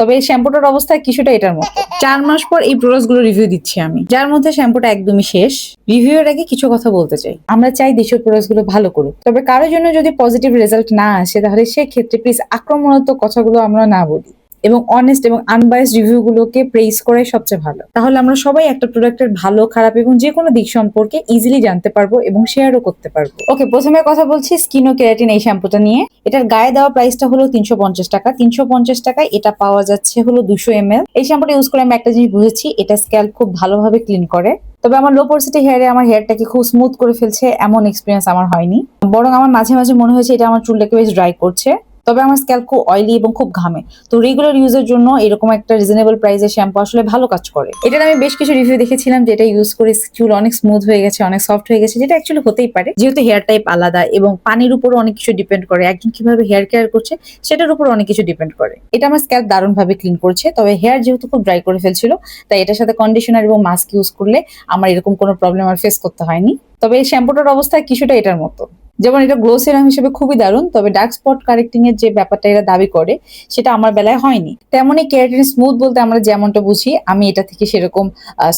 তবে এই শ্যাম্পুটার অবস্থা কিছুটা এটার মতো। চার মাস পর এই প্রোডাক্টগুলো রিভিউ দিচ্ছি আমি। যার মধ্যে শ্যাম্পুটা একদমই শেষ। রিভিউ এর আগে কিছু কথা বলতে চাই। আমরা চাই দেশীয় প্রোডাক্টগুলো ভালো করুক। তবে কারোর জন্য যদি পজিটিভ রেজাল্ট না আসে, তাহলে সেক্ষেত্রে প্লিজ আক্রমণাত্মক কথাগুলো আমরা না বলি। এবং অনেস্ট এবং আনবায়াস রিভিউ গুলোকে প্রেস করাই সবচেয়ে ভালো। তাহলে আমরা সবাই একটা প্রোডাক্টের ভালো, খারাপ এবং যে কোনো দিক সম্পর্কে ইজিলি জানতে পারব এবং শেয়ারও করতে পারব। ওকে প্রথমে কথা বলছি স্কিনো কেরাটিন এই শ্যাম্পুটা নিয়ে। এটার গায়ে দেওয়া প্রাইসটা হলো তিনশো পঞ্চাশ টাকা। তিনশো পঞ্চাশ টাকায় এটা পাওয়া যাচ্ছে হলো দুশো এম এই শ্যাম্পুটা ইউজ করে আমি একটা জিনিস বুঝেছি, এটা স্ক্যাল্প খুব ভালোভাবে ক্লিন করে। তবে আমার লো পোর্সিটি হেয়ারে আমার হেয়ারটাকে খুব স্মুথ করে ফেলছে, এমন এক্সপিরিয়েন্স আমার হয়নি। বরং আমার মাঝে মাঝে মনে হয়েছে এটা আমার চুলটাকে বেশ ড্রাই করছে। তবে আমার স্ক্যাল্প খুব অয়েলি এবং খুব ঘামে। তো রেগুলার ইউজের জন্য এরকম একটা রিজনেবল প্রাইসের শ্যাম্পু আসলে ভালো কাজ করে। এটার আমি বেশ কিছু রিভিউ দেখেছিলাম যেটা ইউজ করে চুল অনেক স্মুথ হয়ে গেছে, অনেক সফট হয়ে গেছে, যেটা অ্যাকচুয়ালি হতেই পারে। যেহেতু হেয়ার টাইপ আলাদা এবং পানির উপরও অনেক কিছু ডিপেন্ড করে, একজন কীভাবে হেয়ার কেয়ার করছে সেটার উপর অনেক কিছু ডিপেন্ড করে। এটা আমার স্ক্যাল্প দারুণ ভাবে ক্লিন করছে, তবে হেয়ার যেহেতু খুব ড্রাই করে ফেলছিল, তাই এটার সাথে কন্ডিশনার এবং মাস্ক ইউজ করলে আমার এরকম কোনো প্রবলেম আর ফেস করতে হয়নি। তবে এই শ্যাম্পুটার অবস্থা কিছুটা এটার মতো। যেমন এটা গ্লো সেরাম হিসেবে খুবই দারুণ, তবে ডার্ক স্পট কারেক্টিং এর যে ব্যাপারটা এরা দাবি করে, সেটা আমার বেলায় হয়নি। তেমনই কেরাটিন স্মুথ বলতে আমরা যেমনটা বুঝি, আমি এটা থেকে সেরকম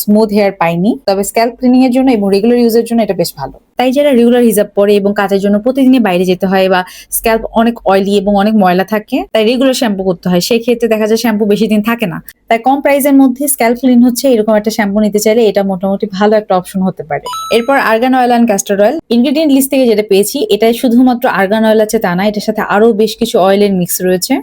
স্মুথ হেয়ার পাইনি, তবে স্ক্যাল্প ক্লিনিং এর জন্য এবং রেগুলার ইউজের জন্য এটা বেশ ভালো। তাই যারা রেগুলার হিজাব পরে এবং কাজের জন্য প্রতিদিনই বাইরে যেতে হয় বা স্ক্যাল্প অনেক অয়েলি এবং অনেক ময়লা থাকে, তাই রেগুলার শ্যাম্পু করতে হয়। সেই ক্ষেত্রে দেখা যায় শ্যাম্পু বেশি দিন থাকে না। তাই কম প্রাইসের মধ্যে স্ক্যাল্প ক্লিন হচ্ছে, এরকম একটা শ্যাম্পু নিতে চাইলে এটা মোটামুটি ভালো একটা অপশন হতে পারে। এরপর argan oil and castor oil ingredient list থেকে যেটা পেয়েছি, এটাই শুধুমাত্র আর্গান অয়েল আছে তা না, এটার সাথে আরও বেশ কিছু অয়েলের মিক্স রয়েছে।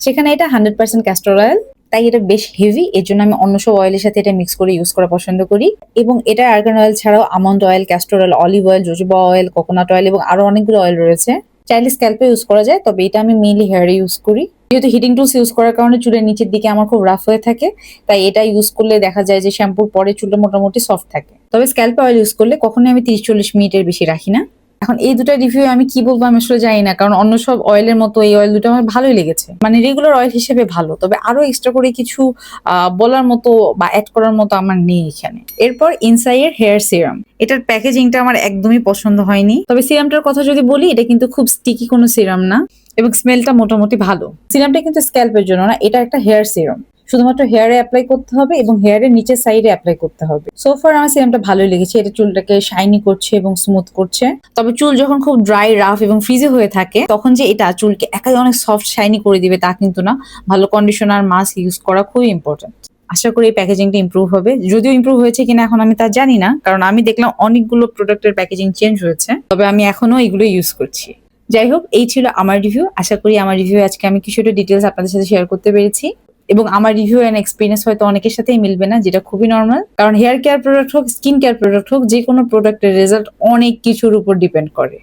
সেখানে এটা হান্ড্রেড পার্সেন্ট ক্যাস্টর অয়েল তাই এটা বেশ হেভি এর জন্য আমি অন্য সব অয়েলের সাথে এটা মিক্স করে ইউজ করা পছন্দ করি। এবং এটা আর্গান অয়েল ছাড়াও almond oil castor oil olive oil jojoba oil coconut oil এবং আরও অনেকগুলো অয়েল রয়েছে। চাইলে স্ক্যাল্পে ইউজ করা যায়, তবে এটা আমি মেইনলি হেয়ারে ইউজ করি। যেহেতু হিটিং টুলস ইউজ করার কারণে চুলের নিচের দিকে আমার খুব রাফ হয়ে থাকে, তাই এটা ইউজ করলে দেখা যায় যে শ্যাম্পুর পরে চুলটা মোটামুটি সফট থাকে। তবে স্ক্যাল্পে অয়েল ইউজ করলে কখনোই আমি তিরিশ চল্লিশ মিনিটের বেশি রাখি না। এখন এই দুটো রিভিউ আমি কি বলব আমি আসলে জানি না, কারণ অন্য সব অয়েলের মতো এই অয়েল দুটো আমার ভালোই লেগেছে। মানে রেগুলার অয়েল হিসেবে ভালো, তবে আরও এক্সট্রা করে কিছু বলার মতো বা অ্যাড করার মতো আমার নেই এখানে। এরপর ইনসাইয়ের হেয়ার সিরাম এটার প্যাকেজিংটা আমার একদমই পছন্দ হয়নি। তবে সিরামটার কথা যদি বলি, এটা কিন্তু খুব স্টিকি কোনো সিরাম না, এবং স্মেলটা মোটামুটি ভালো। সিরামটা কিন্তু স্ক্যাল্পের জন্য না, এটা একটা হেয়ার সিরাম শুধুমাত্র হেয়ারে অ্যাপ্লাই করতে হবে এবং হেয়ারের নিচের সাইডে অ্যাপ্লাই করতে হবে। সোফার আমার সিরামটা ভালোই লেগেছে, এটা চুলটাকে শাইনি করছে এবং স্মুথ করছে। তবে চুল যখন খুব ড্রাই রাফ এবং ফ্রিজে হয়ে থাকে, তখন যে এটা চুলকে একাই অনেক সফট শাইনি করে দিবে তা কিন্তু না। ভালো কন্ডিশনার মাস্ক ইউজ করা খুবই ইম্পর্টেন্ট আশা করি এই প্যাকেজিংটা ইমপ্রুভ হবে। যদিও ইমপ্রুভ হয়েছে কিনা এখন আমি তা জানি না, কারণ আমি দেখলাম অনেকগুলো প্রোডাক্টের প্যাকেজিং চেঞ্জ হয়েছে। তবে আমি এখনও এগুলো ইউজ করছি। যাই হোক, এই ছিল আমার রিভিউ আশা করি আমার রিভিউ আজকে আমি কিছুটা ডিটেলস আপনাদের সাথে শেয়ার করতে পেরেছি। এবং আমার রিভিউ এন্ড এক্সপিরিয়েন্স হয়তো অনেকের সাথেই মিলবে না, যেটা খুবই নর্মাল কারণ হেয়ার কেয়ার প্রোডাক্ট হোক স্কিন কেয়ার প্রোডাক্ট হোক, যে কোনো প্রোডাক্টের রেজাল্ট অনেক কিছুর উপর ডিপেন্ড করে।